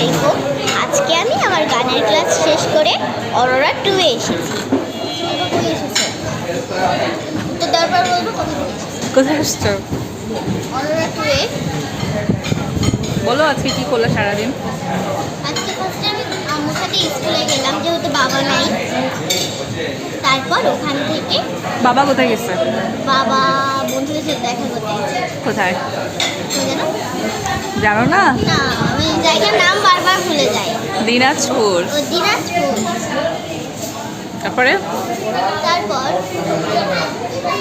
আলাইকুম আজকে আমি আমার গানের ক্লাস শেষ করে অরোরা টু এ এসেছি। তো তারপর বলব কোথায় আসছো? Aurora to A. বলো আজকে কি করলে সারাদিন? আজকে ফার্স্টে আমি আম্মুর সাথে স্কুলে গেলাম যেহেতু বাবা নাই। তারপর ওখান থেকে বাবা কোথায় গেছে? বাবা বন্ধুদের সাথে দেখা করতে গেছে কোথায়? জানো? না? না জায়গার নাম বারবার ভুলে যাই। দিনাজপুর। দিনাজপুর। তারপরে? তারপর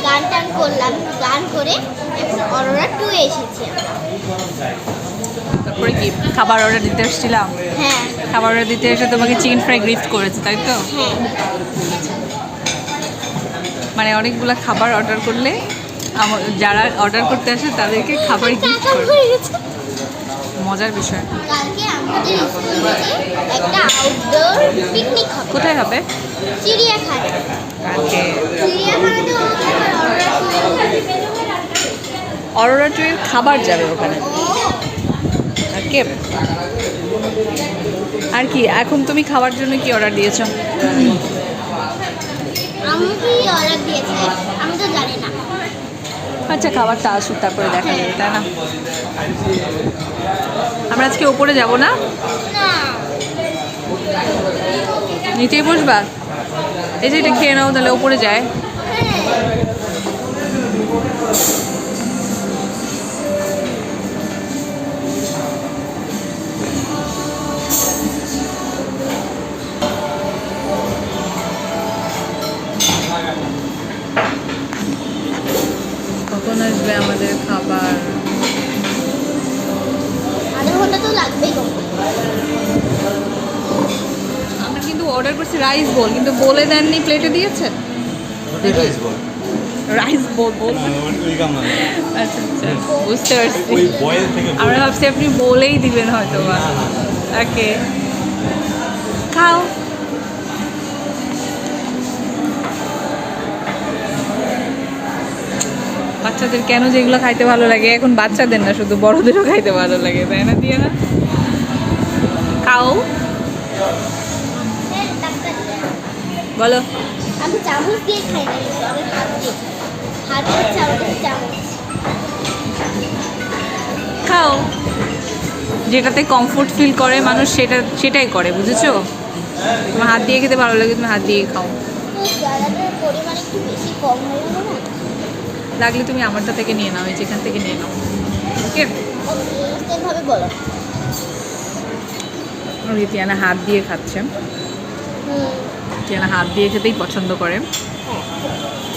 গান টান করলাম গান করে এখন অরোরা টু এসেছি তারপরে কি? খাবার অর্ডার দিতে এসেছিলাম? হ্যাঁ। খাবার অর্ডার দিতে এসে তোমাকে চিকেন ফ্রাই গিফট করেছে তাই তো? হ্যাঁ। মানে অনেকগুলো খাবার অর্ডার করলে যারা অর্ডার করতে আসে তাদেরকে খাবার গিফট করে মজার বিষয়। কালকে আমাদের স্কুল একটা আউটডোর পিকনিক হবে। কোথায় হবে? চিড়িয়াখানা কালকে। চিড়িয়াখানাতে অরোরা অরোরা টু এর খাবার যাবে ওখানে। ওকে আর কি? এখন তুমি খাবার জন্য কি অর্ডার দিয়েছ? আমি কি অর্ডার দিয়েছে? আমি তো জানি না। আচ্ছা খাবারটা আসুক, তারপরে দেখা যাবে, তাই না? আমরা আজকে ওপরে যাব না? নিচেই বসবা? এই যে এটা খেয়ে নাও, তাহলে ওপরে যায়। অর্ডার করছি রাইস বোল কিন্তু বলে দেননি প্লেটে দিয়েছেন রাইস বল? রাইস বোল বোল আচ্ছা আচ্ছা বুঝতে পারছি। আমরা ভাবছি আপনি বলেই দিবেন হয়তো বা। ওকে। খাও। বাচ্চাদের কেন যেগুলো খাইতে ভালো লাগে? এখন বাচ্চাদের না শুধু বড়দেরও খাইতে ভালো লাগে তাই না দিয়ে না খাও। হ্যাঁ। বলো। আমি চামচ দিয়ে খাই না আমি হাত দিয়ে। হাত হচ্ছে আমাদের চামচ। খাও। যেটাতে কমফোর্ট ফিল করে মানুষ সেটা সেটাই করে বুঝেছ? তোমার হাত দিয়ে খেতে ভালো লাগে তুমি হাত দিয়ে খাও। লাগলে তুমি আমারটা থেকে নিয়ে নাও এই যেখান থেকে নিয়ে নাও। ওকে? রিতিয়ানা হাত দিয়ে খাচ্ছে। রিতিয়ানা হাত দিয়ে খেতেই পছন্দ করে।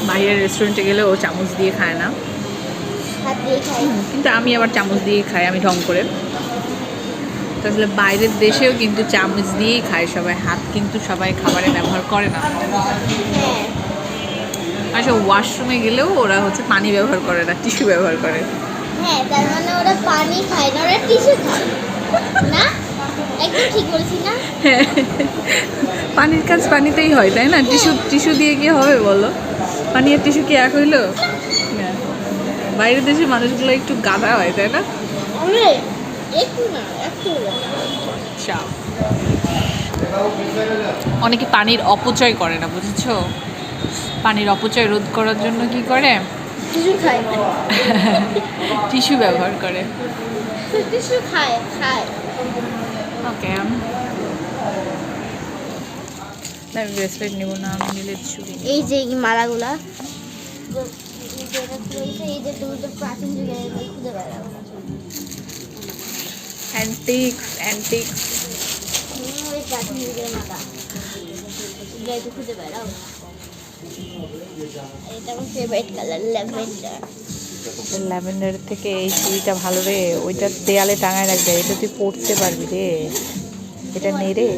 বাইরের রেস্টুরেন্টে গেলে ও চামচ দিয়ে খায় না। কিন্তু আমি আবার চামচ দিয়ে খাই আমি ঢং করে। আসলে বাইরের দেশেও কিন্তু চামচ দিয়েই খায় সবাই হাত কিন্তু সবাই খাবারে ব্যবহার করে না। হ্যাঁ। আসলে ওয়াশরুমে গেলেও ওরা হচ্ছে পানি ব্যবহার করে না টিস্যু ব্যবহার করে। হ্যাঁ তার মানে ওরা পানি খায় না ওরা টিস্যু খায়। না? পানির কাজ পানিতেই হয় তাই না? টিস্যু টিস্যু দিয়ে কি হবে বলো? পানি আর টিস্যু কি এক হইল। বাইরের দেশের মানুষগুলো একটু গাধা হয় তাই না। আচ্ছা। অনেকে পানির অপচয় করে না বুঝেছ? পানির অপচয় রোধ করার জন্য কি করে? টিস্যু খায়। টিস্যু ব্যবহার করে। টিস্যু খায় খায় ওকে আমি ব্রেসলেট নিব না আমি নিলে ছুরি এই যে এই মালাগুলা। অ্যান্টিক্স অ্যান্টিক্স ল্যাভেন্ডার থেকে এই চুড়িটা ভালো রে ওইটা দেয়ালে টাঙায় রাখবে এটা তুই পড়তে পারবি রে। এটা নে রে।